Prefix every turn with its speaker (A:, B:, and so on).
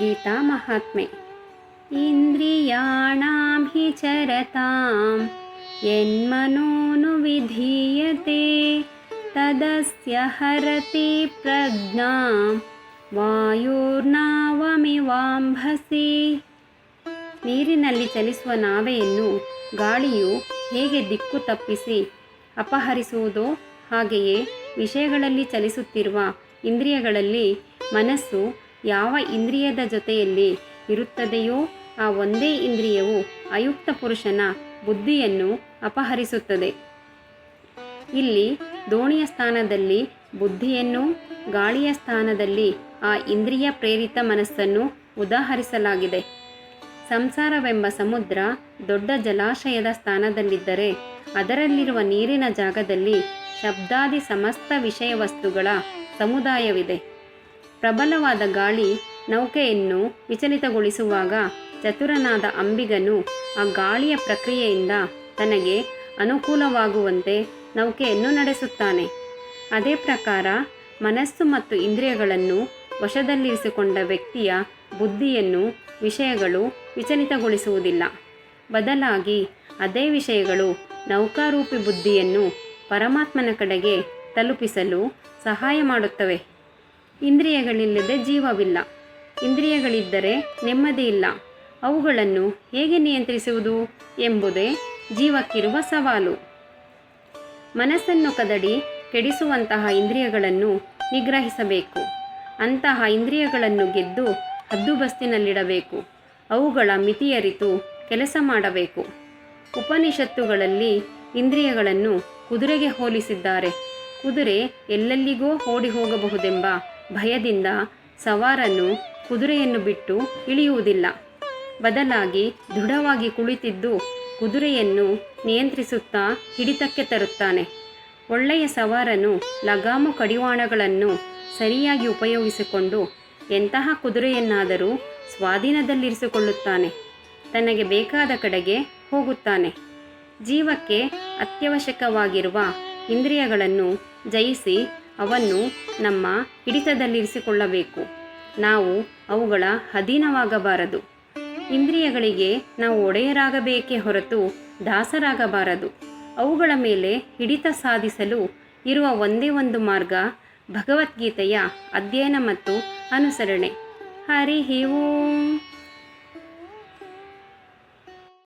A: ಗೀತಾ ಮಹಾತ್ಮೆ ಇಂದ್ರಿಯಾಣಾಂ ಹಿ ಚರತಾಂ ಎನ್ಮನೋನು ವಿಧೀಯತೆ, ತದಸ್ಯ ಹರತಿ ಪ್ರಜ್ಞಾಂ, ವಾಯುರ್ನಾವಮಿವಾಂಭಸಿ. ನೀರಿನಲ್ಲಿ ಚಲಿಸುವ ನಾವೆಯನ್ನು ಗಾಳಿಯು ಹೇಗೆ ದಿಕ್ಕು ತಪ್ಪಿಸಿ ಅಪಹರಿಸುವುದೋ ಹಾಗೆಯೇ ವಿಷಯಗಳಲ್ಲಿ ಚಲಿಸುತ್ತಿರುವ ಇಂದ್ರಿಯಗಳಲ್ಲಿ ಮನಸ್ಸು ಯಾವ ಇಂದ್ರಿಯದ ಜೊತೆಯಲ್ಲಿ ಇರುತ್ತದೆಯೋ ಆ ಒಂದೇ ಇಂದ್ರಿಯವು ಅಯುಕ್ತ ಪುರುಷನ ಬುದ್ಧಿಯನ್ನು ಅಪಹರಿಸುತ್ತದೆ. ಇಲ್ಲಿ ದೋಣಿಯ ಸ್ಥಾನದಲ್ಲಿ ಬುದ್ಧಿಯನ್ನು, ಗಾಳಿಯ ಸ್ಥಾನದಲ್ಲಿ ಆ ಇಂದ್ರಿಯ ಪ್ರೇರಿತ ಮನಸ್ಸನ್ನು ಉದಾಹರಿಸಲಾಗಿದೆ. ಸಂಸಾರವೆಂಬ ಸಮುದ್ರ ದೊಡ್ಡ ಜಲಾಶಯದ ಸ್ಥಾನದಲ್ಲಿದ್ದರೆ ಅದರಲ್ಲಿರುವ ನೀರಿನ ಜಾಗದಲ್ಲಿ ಶಬ್ದಾದಿ ಸಮಸ್ತ ವಿಷಯ ವಸ್ತುಗಳ ಸಮುದಾಯವಿದೆ. ಪ್ರಬಲವಾದ ಗಾಳಿ ನೌಕೆಯನ್ನು ವಿಚಲಿತಗೊಳಿಸುವಾಗ ಚತುರನಾದ ಅಂಬಿಗನು ಆ ಗಾಳಿಯ ಪ್ರಕ್ರಿಯೆಯಿಂದ ತನಗೆ ಅನುಕೂಲವಾಗುವಂತೆ ನೌಕೆಯನ್ನು ನಡೆಸುತ್ತಾನೆ. ಅದೇ ಪ್ರಕಾರ ಮನಸ್ಸು ಮತ್ತು ಇಂದ್ರಿಯಗಳನ್ನು ವಶದಲ್ಲಿರಿಸಿಕೊಂಡ ವ್ಯಕ್ತಿಯ ಬುದ್ಧಿಯನ್ನು ವಿಷಯಗಳು ವಿಚಲಿತಗೊಳಿಸುವುದಿಲ್ಲ. ಬದಲಾಗಿ ಅದೇ ವಿಷಯಗಳು ನೌಕಾರೂಪಿ ಬುದ್ಧಿಯನ್ನು ಪರಮಾತ್ಮನ ಕಡೆಗೆ ತಲುಪಿಸಲು ಸಹಾಯ ಮಾಡುತ್ತವೆ. ಇಂದ್ರಿಯಗಳಿಲ್ಲದೆ ಜೀವವಿಲ್ಲ. ಇಂದ್ರಿಯಗಳಿದ್ದರೆ ನೆಮ್ಮದಿ ಇಲ್ಲ. ಅವುಗಳನ್ನು ಹೇಗೆ ನಿಯಂತ್ರಿಸುವುದು ಎಂಬುದೇ ಜೀವಕ್ಕಿರುವ ಸವಾಲು. ಮನಸ್ಸನ್ನು ಕದಡಿ ಕೆಡಿಸುವಂತಹ ಇಂದ್ರಿಯಗಳನ್ನು ನಿಗ್ರಹಿಸಬೇಕು. ಅಂತಹ ಇಂದ್ರಿಯಗಳನ್ನು ಗೆದ್ದು ಹದ್ದುಬಸ್ತಿನಲ್ಲಿಡಬೇಕು ಅವುಗಳ ಮಿತಿಯರಿತು ಕೆಲಸ ಮಾಡಬೇಕು. ಉಪನಿಷತ್ತುಗಳಲ್ಲಿ ಇಂದ್ರಿಯಗಳನ್ನು ಕುದುರೆಗೆ ಹೋಲಿಸಿದ್ದಾರೆ. ಕುದುರೆ ಎಲ್ಲೆಲ್ಲಿಗೋ ಓಡಿ ಹೋಗಬಹುದೆಂಬ ಭಯದಿಂದ ಸವಾರನು ಕುದುರೆಯನ್ನು ಬಿಟ್ಟು ಇಳಿಯುವುದಿಲ್ಲ. ಬದಲಾಗಿ ದೃಢವಾಗಿ ಕುಳಿತಿದ್ದು ಕುದುರೆಯನ್ನು ನಿಯಂತ್ರಿಸುತ್ತಾ ಹಿಡಿತಕ್ಕೆ ತರುತ್ತಾನೆ. ಒಳ್ಳೆಯ ಸವಾರನು ಲಗಾಮು ಕಡಿವಾಣಗಳನ್ನು ಸರಿಯಾಗಿ ಉಪಯೋಗಿಸಿಕೊಂಡು ಎಂತಹ ಕುದುರೆಯನ್ನಾದರೂ ಸ್ವಾಧೀನದಲ್ಲಿರಿಸಿಕೊಳ್ಳುತ್ತಾನೆ. ತನಗೆ ಬೇಕಾದ ಕಡೆಗೆ ಹೋಗುತ್ತಾನೆ. ಜೀವಕ್ಕೆ ಅತ್ಯವಶ್ಯಕವಾಗಿರುವ ಇಂದ್ರಿಯಗಳನ್ನು ಜಯಿಸಿ ಅವನ್ನು ನಮ್ಮ ಹಿಡಿತದಲ್ಲಿರಿಸಿಕೊಳ್ಳಬೇಕು. ನಾವು ಅವುಗಳ ಅಧೀನವಾಗಬಾರದು. ಇಂದ್ರಿಯಗಳಿಗೆ ನಾವು ಒಡೆಯರಾಗಬೇಕೇ ಹೊರತು ದಾಸರಾಗಬಾರದು. ಅವುಗಳ ಮೇಲೆ ಹಿಡಿತ ಸಾಧಿಸಲು ಇರುವ ಒಂದೇ ಒಂದು ಮಾರ್ಗ ಭಗವದ್ಗೀತೆಯ ಅಧ್ಯಯನ ಮತ್ತು ಅನುಸರಣೆ. ಹರಿ ಓಂ.